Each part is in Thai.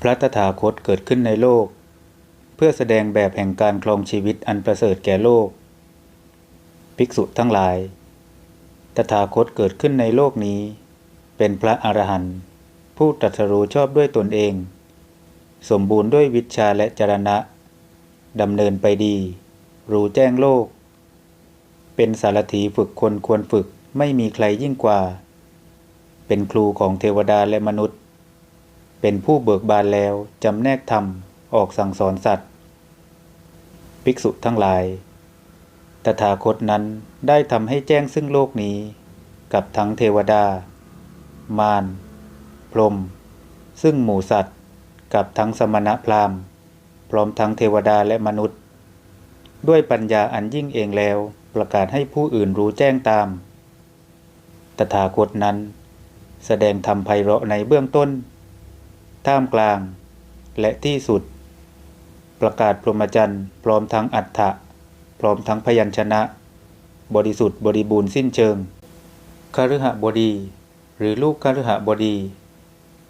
พระตถาคตเกิดขึ้นในโลก เพื่อแสดงแบบแห่งการครองชีวิตอันประเสริฐแก่โลก ภิกษุทั้งหลาย ตถาคตเกิดขึ้นในโลกนี้ เป็นพระอรหันต์ผู้ตรัสรู้ชอบด้วยตนเอง สมบูรณ์ด้วยวิชาและจรณะดำเนินไปดี รู้แจ้งโลก เป็นสารถีฝึกคนควรฝึกไม่มีใครยิ่งกว่า เป็นครูของเทวดาและมนุษย์ เป็นผู้เบิกบานแล้วจำแนกธรรมออกสั่งสอนสัตว์ ภิกษุทั้งหลาย ตถาคตนั้นได้ทำให้แจ้งซึ่งโลกนี้ กับทั้งเทวดา มาร พรหม ซึ่งหมู่สัตว์ กับทั้งสมณะพราหมณ์ พร้อมทั้งเทวดาและมนุษย์ ด้วยปัญญาอันยิ่งเองแล้วประกาศให้ผู้อื่นรู้แจ้งตาม ตถาคตนั้น แสดงธรรมไพเราะในเบื้องต้น ท่ามกลาง และที่สุด ประกาศพรหมจรรย์พร้อมทั้งอัฏฐะพร้อมทั้งพยัญชนะ บริสุทธิ์บริบูรณ์สิ้นเชิงคฤหบดี หรือลูกคฤหบดี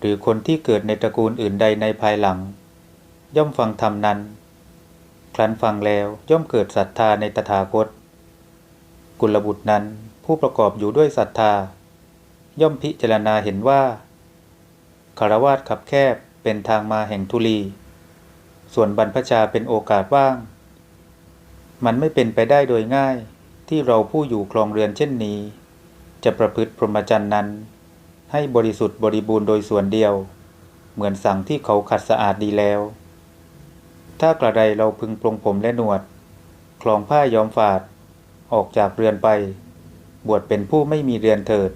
หรือคนที่เกิดในตระกูลอื่นใดในภายหลัง ย่อมฟังธรรมนั้น ครั้นฟังแล้วย่อมเกิดศรัทธาในตถาคต กุลบุตรนั้นผู้ประกอบอยู่ด้วยศรัทธา ย่อมพิจารณาเห็นว่า คารวาสขับแคบเป็นทางมาแห่งทุลี ส่วนบรรพชาเป็นโอกาสว่าง มันไม่เป็นไปได้โดยง่ายที่เราผู้อยู่ครองเรือนเช่นนี้ จะประพฤติพรหมจรรย์นั้น ให้บริสุทธิ์บริบูรณ์โดยส่วนเดียว เหมือนสั่งที่เขาขัดสะอาดดีแล้ว ถ้ากระใดเราพึงปรงผมและหนวด คลองผ้าย้อมฝาด ออกจากเรือนไป บวชเป็นผู้ไม่มีเรือนเถิด